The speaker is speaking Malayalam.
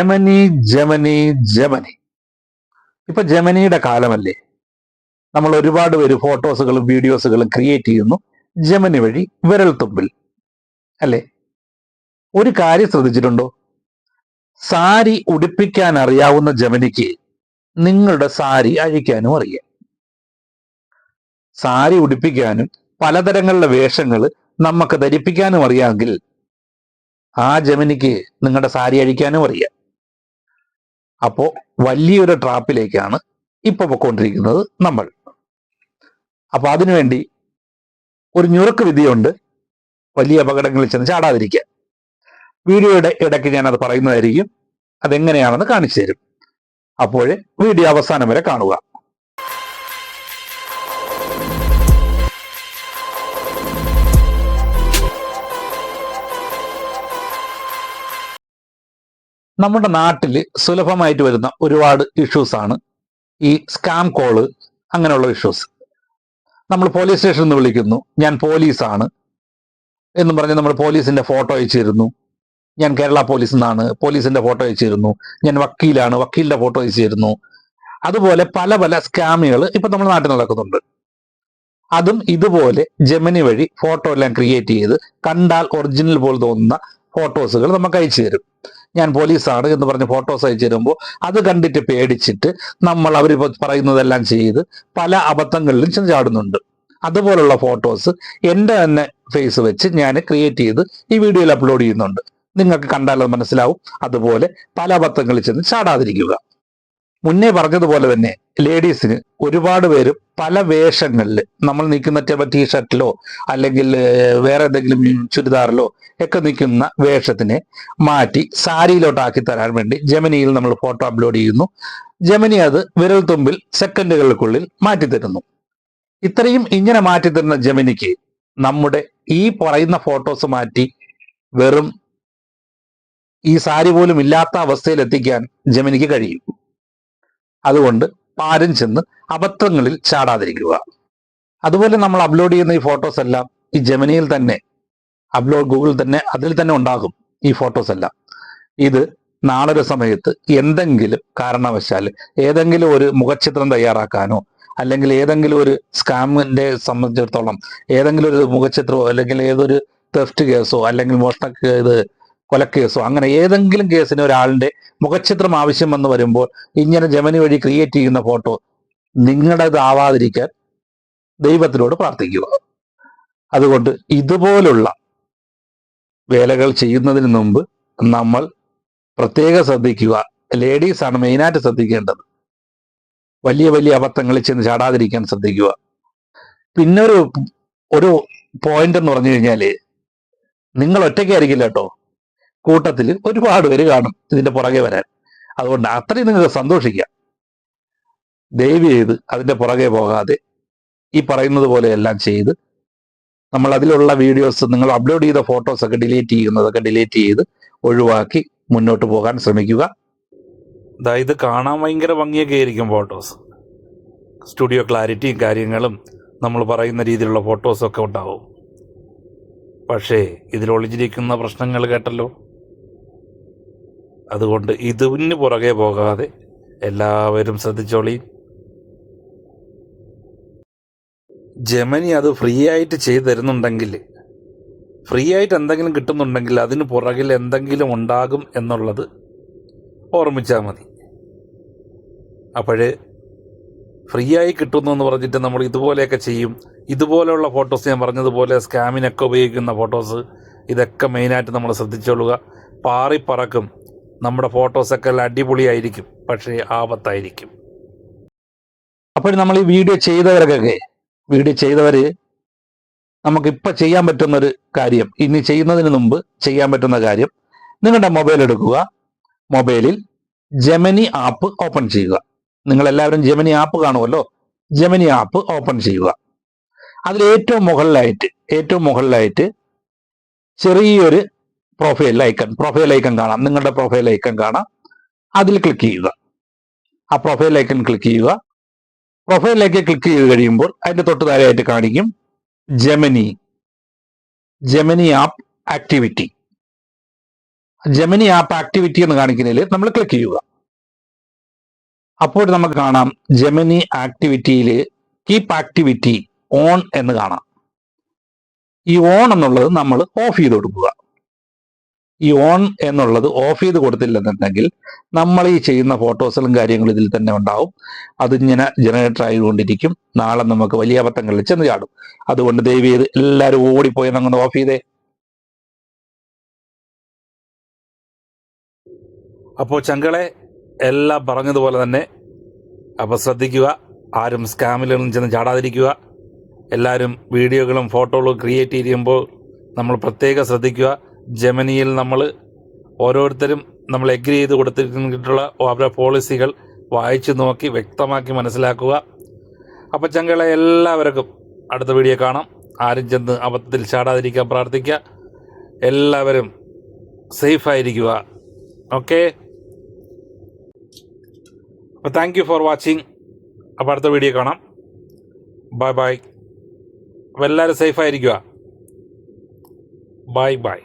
Gemini Gemini Gemini. ഇപ്പൊ ജമനിയുടെ കാലമല്ലേ? നമ്മൾ ഒരുപാട് പേര് ഫോട്ടോസുകളും വീഡിയോസുകളും ക്രിയേറ്റ് ചെയ്യുന്നു. ജമനി വഴി വിരൽ തുമ്പിൽ അല്ലേ? ഒരു കാര്യം ശ്രദ്ധിച്ചിട്ടുണ്ടോ? സാരി ഉടുപ്പിക്കാൻ അറിയാവുന്ന ജമനിക്ക് നിങ്ങളുടെ സാരി അഴിക്കാനും അറിയാം. സാരി ഉടുപ്പിക്കാനും പലതരങ്ങളിലെ വേഷങ്ങൾ നമുക്ക് ധരിപ്പിക്കാനും അറിയാമെങ്കിൽ ആ ജമനിക്ക് നിങ്ങളുടെ സാരി അഴിക്കാനും അറിയാം. അപ്പോ വലിയൊരു ട്രാപ്പിലേക്കാണ് ഇപ്പൊ പൊക്കോണ്ടിരിക്കുന്നത് നമ്മൾ. അപ്പൊ അതിനുവേണ്ടി ഒരു ഞുറുക്ക് വിധിയുണ്ട്. വലിയ അപകടങ്ങളിൽ ചെന്ന് ചാടാതിരിക്കുക വീഡിയോയുടെ ഇടയ്ക്ക് ഞാൻ അത് പറയുന്നതായിരിക്കും. അതെങ്ങനെയാണെന്ന് കാണിച്ചു തരും. അപ്പോഴേ വീഡിയോ അവസാനം വരെ കാണുക. നമ്മുടെ നാട്ടിൽ സുലഭമായിട്ട് വരുന്ന ഒരുപാട് ഇഷ്യൂസ് ആണ് ഈ സ്കാം കോൾ അങ്ങനെയുള്ള ഇഷ്യൂസ് നമ്മൾ പോലീസ് സ്റ്റേഷനിൽ നിന്ന് വിളിക്കുന്നു. ഞാൻ പോലീസാണ് എന്നും പറഞ്ഞ് നമ്മൾ പോലീസിന്റെ ഫോട്ടോ അയച്ചിരുന്നു. ഞാൻ കേരള പോലീസിൽ നിന്നാണ് പോലീസിന്റെ ഫോട്ടോ അയച്ചിരുന്നു. ഞാൻ വക്കീലാണ്. വക്കീലിന്റെ ഫോട്ടോ അയച്ചിരുന്നു. അതുപോലെ പല പല സ്കാമുകൾ ഇപ്പൊ നമ്മുടെ നാട്ടിൽ നടക്കുന്നുണ്ട്. അതും ഇതുപോലെ ജെമിനി വഴി ഫോട്ടോ എല്ലാം ക്രിയേറ്റ് ചെയ്ത് കണ്ടാൽ ഒറിജിനൽ പോലെ തോന്നുന്ന ഫോട്ടോസുകൾ നമുക്ക് അയച്ചു തരും. ഞാൻ പോലീസാണ് എന്ന് പറഞ്ഞ് ഫോട്ടോസ് അയച്ചു തരുമ്പോൾ അത് കണ്ടിട്ട് പേടിച്ചിട്ട് നമ്മൾ അവർ പറയുന്നതെല്ലാം ചെയ്ത് പല അബദ്ധങ്ങളിലും ചെന്ന് ചാടുന്നുണ്ട് അതുപോലുള്ള ഫോട്ടോസ് എന്റെ തന്നെ ഫേസ് വെച്ച് ഞാൻ ക്രിയേറ്റ് ചെയ്ത് ഈ വീഡിയോയിൽ അപ്ലോഡ് ചെയ്യുന്നുണ്ട്. നിങ്ങൾക്ക് കണ്ടാൽ അത് മനസ്സിലാവും. അതുപോലെ പല അബദ്ധങ്ങളിൽ ചെന്ന് ചാടാതിരിക്കുക. മുന്നേ പറഞ്ഞതുപോലെ തന്നെ ലേഡീസിന് ഒരുപാട് പേര് പല വേഷങ്ങളിൽ നമ്മൾ നിൽക്കുന്ന ചിലപ്പോൾ ടീഷർട്ടിലോ അല്ലെങ്കിൽ വേറെ എന്തെങ്കിലും ചുരിദാറിലോ ഒക്കെ നിൽക്കുന്ന വേഷത്തിനെ മാറ്റി സാരിയിലോട്ടാക്കി തരാൻ വേണ്ടി ജമനിയിൽ നമ്മൾ ഫോട്ടോ അപ്ലോഡ് ചെയ്യുന്നു. ജമനി അത് വിരൽ തുമ്പിൽ സെക്കൻഡുകൾക്കുള്ളിൽ മാറ്റി തരുന്നു. ഇത്രയും ഇങ്ങനെ മാറ്റി തരുന്ന ജെമിനിക്ക് നമ്മുടെ ഈ പറയുന്ന ഫോട്ടോസ് മാറ്റി വെറും ഈ സാരി പോലും ഇല്ലാത്ത അവസ്ഥയിൽ എത്തിക്കാൻ ജമനിക്ക് കഴിയും. അതുകൊണ്ട് പാരം ചെന്ന് അബദ്ധങ്ങളിൽ ചാടാതിരിക്കുക. അതുപോലെ നമ്മൾ അപ്ലോഡ് ചെയ്യുന്ന ഈ ഫോട്ടോസ് എല്ലാം ഈ ജെമിനിയിൽ തന്നെ അപ്ലോഡ് ഗൂഗിൾ തന്നെ അതിൽ തന്നെ ഉണ്ടാകും ഈ ഫോട്ടോസ് എല്ലാം. ഇത് നാളൊരു സമയത്ത് എന്തെങ്കിലും കാരണവശാൽ ഏതെങ്കിലും ഒരു മുഖചിത്രം തയ്യാറാക്കാനോ അല്ലെങ്കിൽ ഏതെങ്കിലും ഒരു സ്കാമിന്റെ സംബന്ധിച്ചിടത്തോളം ഏതെങ്കിലും ഒരു മുഖചിത്രമോ അല്ലെങ്കിൽ ഏതൊരു തെഫ്റ്റ് കേസോ അല്ലെങ്കിൽ മോഷണ ഇത് കൊലക്കേസോ അങ്ങനെ ഏതെങ്കിലും കേസിന് ഒരാളിന്റെ മുഖചിത്രം ആവശ്യം വന്ന് വരുമ്പോൾ ഇങ്ങനെ ജമനി വഴി ക്രിയേറ്റ് ചെയ്യുന്ന ഫോട്ടോ നിങ്ങളുടേതാവാതിരിക്കാൻ ദൈവത്തിനോട് പ്രാർത്ഥിക്കുക. അതുകൊണ്ട് ഇതുപോലുള്ള വേലകൾ ചെയ്യുന്നതിന് മുമ്പ് നമ്മൾ പ്രത്യേകം ശ്രദ്ധിക്കുക. ലേഡീസാണ് മെയിനായിട്ട് ശ്രദ്ധിക്കേണ്ടത്. വലിയ വലിയ അബദ്ധങ്ങളിൽ ചെന്ന് ചാടാതിരിക്കാൻ ശ്രദ്ധിക്കുക. പിന്നൊരു ഒരു പോയിന്റ് എന്ന് പറഞ്ഞു കഴിഞ്ഞാൽ നിങ്ങൾ ഒറ്റയ്ക്കായിരിക്കില്ല കേട്ടോ. കൂട്ടത്തിൽ ഒരുപാട് പേര് കാണും ഇതിന്റെ പുറകെ വരാൻ. അതുകൊണ്ട് അത്രയും നിങ്ങൾക്ക് സന്തോഷിക്കാം. ദയവ് ചെയ്ത് അതിന്റെ പുറകെ പോകാതെ ഈ പറയുന്നത് പോലെ എല്ലാം ചെയ്ത് നമ്മൾ അതിലുള്ള വീഡിയോസ് നിങ്ങൾ അപ്ലോഡ് ചെയ്ത ഫോട്ടോസ് ഒക്കെ ഡിലീറ്റ് ചെയ്യുന്നതൊക്കെ ഡിലീറ്റ് ചെയ്ത് ഒഴിവാക്കി മുന്നോട്ട് പോകാൻ ശ്രമിക്കുക. ഇത് കാണാൻ ഭയങ്കര ഭംഗിയൊക്കെ ആയിരിക്കും ഫോട്ടോസ് സ്റ്റുഡിയോ ക്ലാരിറ്റിയും കാര്യങ്ങളും നമ്മൾ പറയുന്ന രീതിയിലുള്ള ഫോട്ടോസൊക്കെ ഉണ്ടാവും. പക്ഷേ ഇതിൽ ഒളിഞ്ഞിരിക്കുന്ന പ്രശ്നങ്ങൾ കേട്ടല്ലോ. അതുകൊണ്ട് ഇതിന് പുറകെ പോകാതെ എല്ലാവരും ശ്രദ്ധിച്ചോളി. ജമനി അത് ഫ്രീ ആയിട്ട് ചെയ്തു തരുന്നുണ്ടെങ്കിൽ ഫ്രീ ആയിട്ട് എന്തെങ്കിലും കിട്ടുന്നുണ്ടെങ്കിൽ അതിന് പുറകിൽ എന്തെങ്കിലും ഉണ്ടാകും എന്നുള്ളത് ഓർമ്മിച്ചാൽ മതി. അപ്പോഴേ ഫ്രീ ആയി കിട്ടുന്നു എന്ന് പറഞ്ഞിട്ട് നമ്മൾ ഇതുപോലെയൊക്കെ ചെയ്യും. ഇതുപോലെയുള്ള ഫോട്ടോസ് ഞാൻ പറഞ്ഞതുപോലെ സ്കാമിനൊക്കെ ഉപയോഗിക്കുന്ന ഫോട്ടോസ് ഇതൊക്കെ മെയിനായിട്ട് നമ്മൾ ശ്രദ്ധിച്ചോളുക. പാറി പറക്കും നമ്മുടെ ഫോട്ടോസൊക്കെ അടിപൊളിയായിരിക്കും. പക്ഷേ ആപത്തായിരിക്കും. അപ്പോൾ നമ്മൾ ഈ വീഡിയോ ചെയ്തവർക്കൊക്കെ വീഡിയോ ചെയ്തവര് നമുക്കിപ്പോൾ ചെയ്യാൻ പറ്റുന്നൊരു കാര്യം ഇനി ചെയ്യുന്നതിന് മുമ്പ് ചെയ്യാൻ പറ്റുന്ന കാര്യം നിങ്ങളുടെ മൊബൈൽ എടുക്കുക. മൊബൈലിൽ ജെമിനി ആപ്പ് ഓപ്പൺ ചെയ്യുക. നിങ്ങൾ എല്ലാവരും ജെമിനി ആപ്പ് കാണുമല്ലോ? ജെമിനി ആപ്പ് ഓപ്പൺ ചെയ്യുക. അതിൽ ഏറ്റവും മുകളിലായിട്ട് ഏറ്റവും മുകളിലായിട്ട് ചെറിയൊരു പ്രൊഫൈൽ ഐക്കൺ പ്രൊഫൈൽ ഐക്കൺ കാണാം. നിങ്ങളുടെ പ്രൊഫൈൽ ഐക്കൺ കാണാം. അതിൽ ക്ലിക്ക് ചെയ്യുക. ആ പ്രൊഫൈൽ ഐക്കൺ ക്ലിക്ക് ചെയ്യുക. പ്രൊഫൈലിലേക്ക് ക്ലിക്ക് ചെയ്ത് കഴിയുമ്പോൾ അതിന്റെ തൊട്ട് താഴെയായിട്ട് കാണിക്കും Gemini Gemini app activity Gemini app activity എന്ന് കാണിക്കുന്നതിൽ നമ്മൾ ക്ലിക്ക് ചെയ്യുക. അപ്പോൾ നമുക്ക് കാണാം ജെമിനി ആക്ടിവിറ്റിയിൽ കീപ്പ് ആക്ടിവിറ്റി ഓൺ എന്ന് കാണാം. ഈ ഓൺ എന്നുള്ളത് നമ്മൾ ഓഫ് ചെയ്ത് കൊടുക്കുക. ഈ ഓൺ എന്നുള്ളത് ഓഫ് ചെയ്ത് കൊടുത്തില്ലെന്നുണ്ടെങ്കിൽ നമ്മൾ ഈ ചെയ്യുന്ന ഫോട്ടോസിലും കാര്യങ്ങളും ഇതിൽ തന്നെ ഉണ്ടാവും. അതിങ്ങനെ ജനറേറ്റർ ആയിക്കൊണ്ടിരിക്കും. നാളെ നമുക്ക് വലിയ അബദ്ധങ്ങളിൽ ചെന്ന് ചാടും. അതുകൊണ്ട് ദയവ് ചെയ്ത് എല്ലാവരും ഓടിപ്പോയി അങ്ങനെ ഓഫ് ചെയ്തേ. അപ്പോൾ ചങ്കളെ എല്ലാം പറഞ്ഞതുപോലെ തന്നെ അപ്പോൾ ശ്രദ്ധിക്കുക ആരും സ്കാമിലൊന്നും ചെന്ന് ചാടാതിരിക്കുക. എല്ലാവരും വീഡിയോകളും ഫോട്ടോകളും ക്രിയേറ്റ് ചെയ്യുമ്പോൾ നമ്മൾ പ്രത്യേകം ശ്രദ്ധിക്കുക. ജമനിയിൽ നമ്മൾ ഓരോരുത്തരും നമ്മൾ എഗ്രി ചെയ്ത് കൊടുത്തിട്ടുള്ള അവരുടെ പോളിസികൾ വായിച്ചു നോക്കി വ്യക്തമാക്കി മനസ്സിലാക്കുക. അപ്പോൾ ചങ്കളെ എല്ലാവർക്കും അടുത്ത വീഡിയോ കാണാം. ആരും ചെന്ന് അബദ്ധത്തിൽ ചാടാതിരിക്കാൻ പ്രാർത്ഥിക്കുക. എല്ലാവരും സേഫായിരിക്കുക ഓക്കെ അപ്പോൾ താങ്ക് യു ഫോർ വാച്ചിങ് അപ്പോൾ അടുത്ത വീഡിയോ കാണാം. ബൈ ബൈ അപ്പോൾ എല്ലാവരും സേഫായിരിക്കുക ബൈ ബൈ